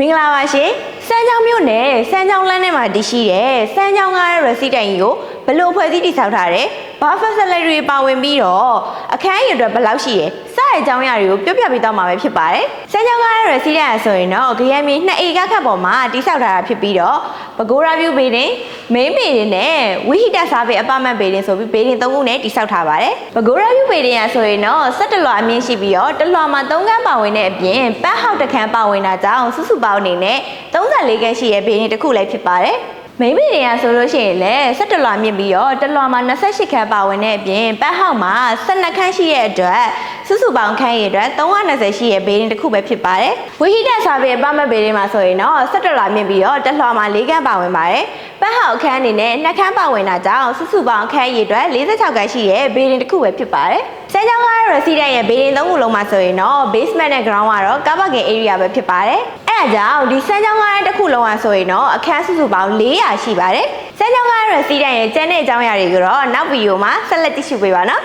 မင်္ဂလာပါရှင်စမ်းချောင်းမြို့နယ်စမ်းချောင်းလမ်းထဲမှာတည်ရှိတဲ့စမ်းချောင်းကားရဲ့ resident ကြီးကိုဘယ်လို့ဖွဲ့စည်းတည်ဆောက်ထားတယ်ဘာ facility တွေပါဝင်ပြီးတော့အခန်းအရည်အတွက်ဘယ်လောက်ရှိရယ်စ တဲ့အကြောင်းအရာတွေကိုပြောပြပေးတော့မှာပဲဖြစ်ပါတယ်စမ်းချောင်းကားရဲ့ resident ဆိုရင်တော့ဂရမ်မီ2အေကခတ်ပေါ်မှာတည်ဆောက်ထားတာဖြစ်ပြီးတော့ဘဂိုရာ view building main building နဲ့ဝိဟိတစာပေ apartment building ဆိုပြီး building 3ခုနဲ့တည်ဆောက်ထားပါတယ်ဘဂိုရာ view building ရဆိုရင်တော့17လွှာအမြင့်ရှိပြီးတော့တစ်လွှာမှာ3ခန်းပါဝင်တဲ့အပြင်ပတ်ဟောက်တစ်ခန်းပါဝင်တာကြောင့်စုစုပေါင်းအနေနဲ့34ခန်းရှိတဲ့ building တစ်ခုလည်းဖြစ်ပါတယ်မိန်းမေတွေကဆိုလို့ရှိရင်လည်း17လွှာမြင့်ပြီးတော့တစ်လွှာမှာ28ခန်းပါဝင်တဲ့အပြင်ပတ်ဟောက်မှာ12ခန်းရှိတဲ့အတွက် စုစုပေါင်းခန်းရည်အတွက်320ရှိတဲ့ဘေးဒင်းတစ်ခုပဲဖြစ်ပါတယ်ဝိဟိတစာပေအပမတ်ဘေးဒင်းမှာဆိုရင်တော့17လွှာမြင့်ပြီးတော့တစ်လွှာမှာ4ခန်းပါဝင်ပါတယ်ပတ်ဟောက်အခန်းအနေနဲ့2ခန်းပါဝင်တာကြောင့်စုစုပေါင်းခန်းရည်အတွက်46ခန်းရှိတဲ့ဘေးဒင်းတစ်ခုပဲဖြစ်ပါတယ်စမ်းချောင်းကားရဲ့ resident ရဲ့ဘေးဒင်းသုံးခုလုံးမှာဆိုရင်တော့ basement နဲ့ ground ကတော့ car parking area ပဲဖြစ်ပါတယ်အဲဒါကြောင့်ဒီစမ်းချောင်းကားရဲ့တစ်ခုလုံးอ่ะဆိုရင်တော့အခန်းစုစုပေါင်း400ရှိပါတယ်စမ်းချောင်းကားရဲ့ resident ရဲ့ကျန်တဲ့အကြောင်းအရာတွေကိုတော့နောက်ဗီဒီယိုမှာဆက်လက်ကြည့်ရှုပေးပါနော်